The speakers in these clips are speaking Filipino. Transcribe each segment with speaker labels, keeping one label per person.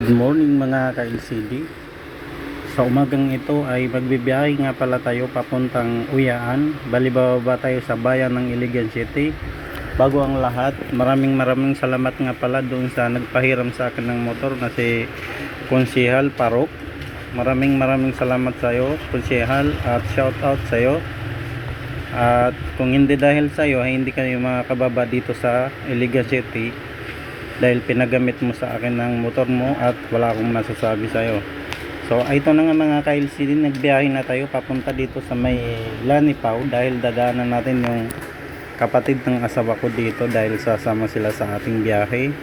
Speaker 1: Good morning mga ka-LCD Sa umagang ito ay magbibiyahe nga pala tayo papuntang Uyaan. Balibaba tayo sa bayan ng Iligan City? Bago ang lahat, maraming maraming salamat nga pala doon sa nagpahiram sa akin ng motor na si Konsihal Parok Maraming maraming salamat sa iyo Konsihal at shout out sa iyo. At kung hindi dahil sa iyo ay hindi kayo makakababa dito sa Iligan City dahil pinagamit mo sa akin ng motor mo at wala akong masasabi sa iyo. So, ito na nga mga ka-LCD, nagbiyahe na tayo papunta dito sa may Lanipaw dahil dadaanan natin yung kapatid ng asawa ko dito dahil sasama sila sa ating biyahe.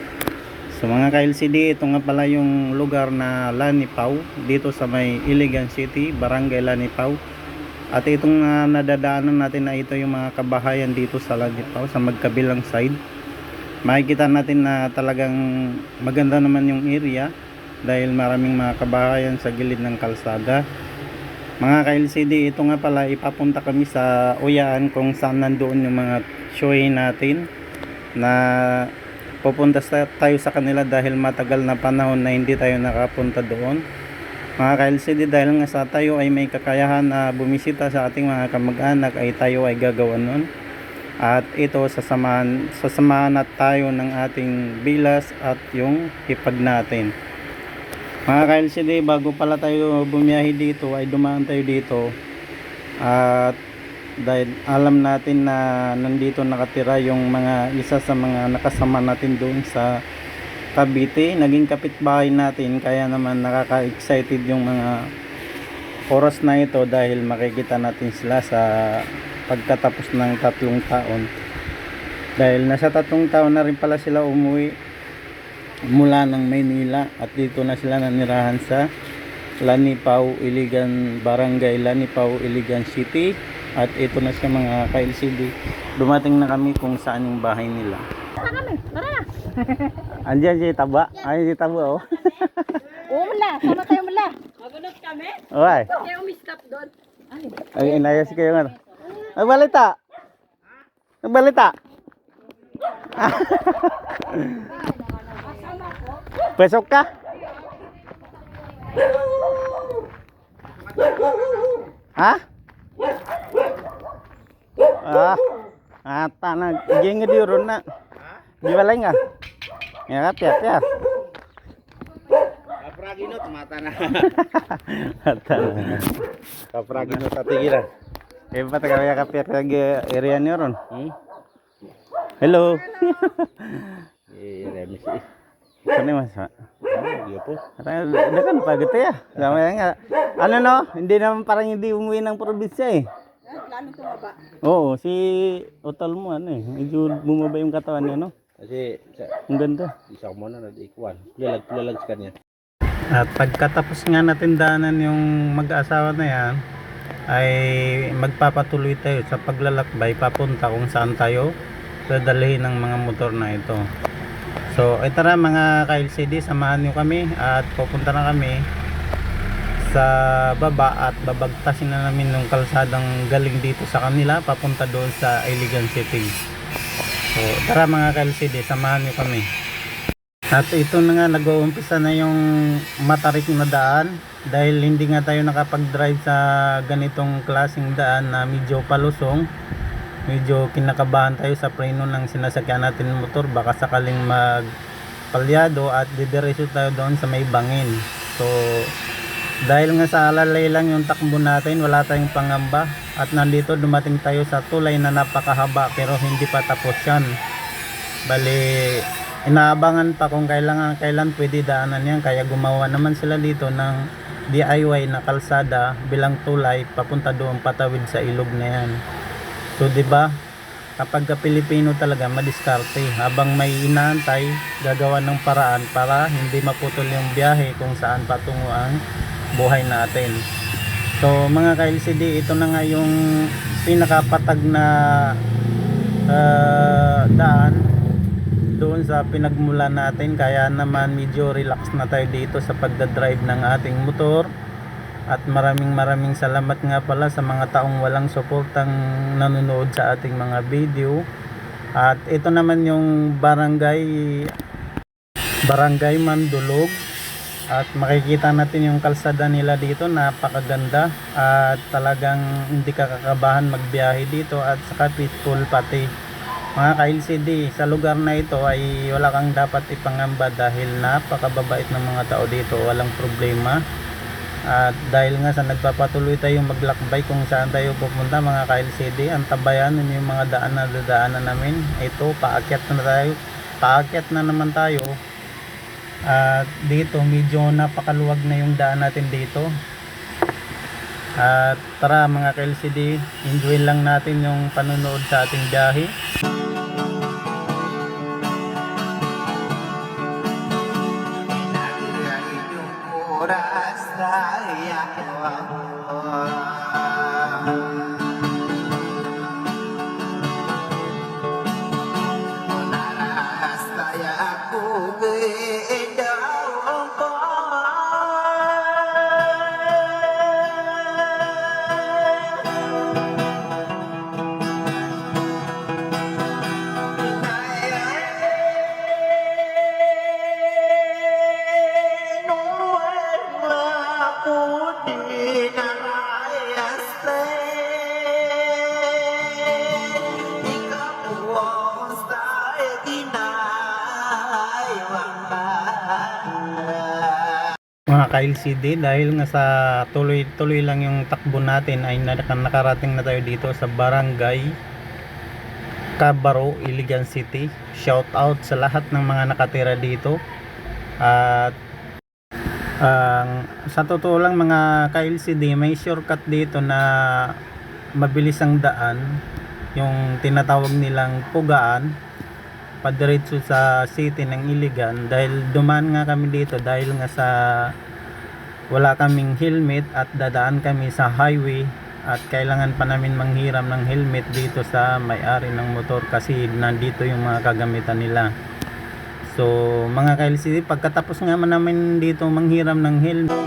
Speaker 1: So mga ka-LCD, ito nga pala yung lugar na Lanipaw dito sa may Iligan City, Barangay Lanipaw. At itong uh, nadadaanan natin na ito yung mga kabahayan dito sa Lanipaw sa magkabilang side makikita natin na talagang maganda naman yung area dahil maraming mga kabahayan sa gilid ng kalsada. Mga ka-LCD ito nga pala ipapunta kami sa Uyaan kung saan nandoon yung mga showin natin na pupunta sa- tayo sa kanila dahil matagal na panahon na hindi tayo nakapunta doon. Mga ka-LCD dahil nga sa tayo ay may kakayahan na bumisita sa ating mga kamag-anak ay tayo ay gagawa nun at ito sasamahan, sasamahan na tayo ng ating bilas at yung hipag natin. Mga ka-LCD, bago pala tayo bumiyahe dito ay dumaan tayo dito. At dahil alam natin na nandito nakatira yung mga isa sa mga nakasama natin doon sa Cavite, naging kapitbahay natin kaya naman nakaka-excited yung mga oras na ito dahil makikita natin sila sa pagkatapos ng tatlong taon dahil nasa tatlong taon na rin pala sila umuwi mula ng Maynila at dito na sila nanirahan sa Lanipaw, Iligan Barangay Lanipaw, Iligan City at ito na siya mga ka-LCD dumating na kami kung saan yung bahay nila
Speaker 2: Tara kami, tara na.
Speaker 1: andyan si Taba ay si Taba oh
Speaker 2: Oo, mula. Sama tayo mula.
Speaker 1: Oy.
Speaker 2: Kaya umistop doon.
Speaker 1: Ay, inayos kayo nga. Nagbalita. Nagbalita. Pesok ka? Ha? Ah. Ata na. Geng di ron na. Di balay nga. Ya kat ya ya.
Speaker 3: Kapragino tumata na.
Speaker 1: Ata na.
Speaker 3: Kapragino sa tigilan.
Speaker 1: Eh, ba't kaya kapit kag area niyo ron?
Speaker 3: Hmm?
Speaker 1: Hello.
Speaker 3: Eh, remis eh.
Speaker 1: Saan mas ma?
Speaker 3: Iya po.
Speaker 1: Dakan pa gitu ya. Sama nga. Ano no? Hindi naman parang hindi umuwi ng probinsya eh.
Speaker 2: Lalo tumaba.
Speaker 1: Oo, si Otal mo ano eh. Medyo bumaba yung katawan niya no.
Speaker 3: Kasi
Speaker 1: Ang ganda.
Speaker 3: isa mo na nag-ikuan. Lalag lalag sa kanya.
Speaker 1: At pagkatapos nga natin daanan yung mag-asawa na yan, ay magpapatuloy tayo sa paglalakbay papunta kung saan tayo dadalhin ng mga motor na ito. So, ay tara mga ka-LCD, samahan nyo kami at pupunta na kami sa baba at babagtasin na namin ng kalsadang galing dito sa kanila papunta doon sa Iligan City. So, tara mga ka-LCD, samahan nyo kami. At ito na nga nag-uumpisa na yung matarik na daan dahil hindi nga tayo nakapag-drive sa ganitong klaseng daan na medyo palusong. Medyo kinakabahan tayo sa preno ng sinasakyan natin motor baka sakaling magpalyado at didiretso tayo doon sa may bangin. So dahil nga sa alalay lang yung takbo natin, wala tayong pangamba at nandito dumating tayo sa tulay na napakahaba pero hindi pa tapos yan. Bali, inaabangan pa kung kailangan kailan pwede daanan yan. Kaya gumawa naman sila dito ng DIY na kalsada bilang tulay papunta doon patawid sa ilog na yan. So ba? Kapag ka Pilipino talaga madiskarte. Habang may inaantay gagawa ng paraan para hindi maputol yung biyahe kung saan patungo ang buhay natin. So mga ka-LCD ito na nga yung pinakapatag na ah, daan doon sa pinagmula natin kaya naman medyo relax na tayo dito sa pagdadrive ng ating motor. At maraming maraming salamat nga pala sa mga taong walang suportang nanonood sa ating mga video. At ito naman yung barangay barangay Mandulog. At makikita natin yung kalsada nila dito, napakaganda. At talagang hindi ka kakabahan magbiyahe dito. At saka peaceful pati. Mga ka-LCD, sa lugar na ito ay wala kang dapat ipangamba dahil napakababait ng mga tao dito, walang problema. At dahil nga sa nagpapatuloy tayong maglakbay kung saan tayo pupunta mga ka-LCD, ang tabayan yun yung mga daan na dadaanan namin. Ito, paakyat na tayo, paakyat na naman tayo. At dito, medyo napakaluwag na yung daan natin dito. At tara mga ka-LCD, enjoy lang natin yung panonood sa ating biyahe. Yeah. Mga ka-LCD dahil nga sa tuloy-tuloy lang yung takbo natin ay nak- nakarating na tayo dito sa barangay Cabaro, Iligan City. Shout out sa lahat ng mga nakatira dito. At ang sa totoo lang mga ka-LCD may shortcut dito na mabilis ang daan yung tinatawag nilang pugaan padiretso sa city ng Iligan dahil dumaan nga kami dito dahil nga sa wala kaming helmet at dadaan kami sa highway at kailangan pa namin manghiram ng helmet dito sa may-ari ng motor kasi nandito yung mga kagamitan nila. So mga ka-LCD pagkatapos nga man namin dito manghiram ng helmet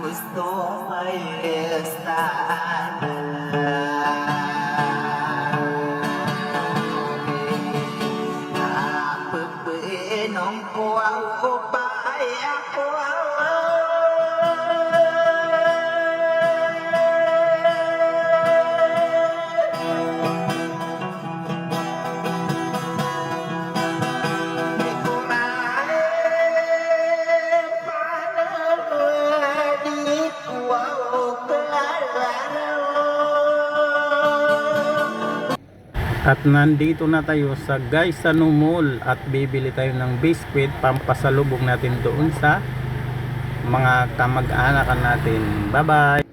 Speaker 4: gusto may
Speaker 1: At nandito na tayo sa Gaisano Mall at bibili tayo ng biscuit pampasalubog natin doon sa mga kamag-anakan natin. Bye bye!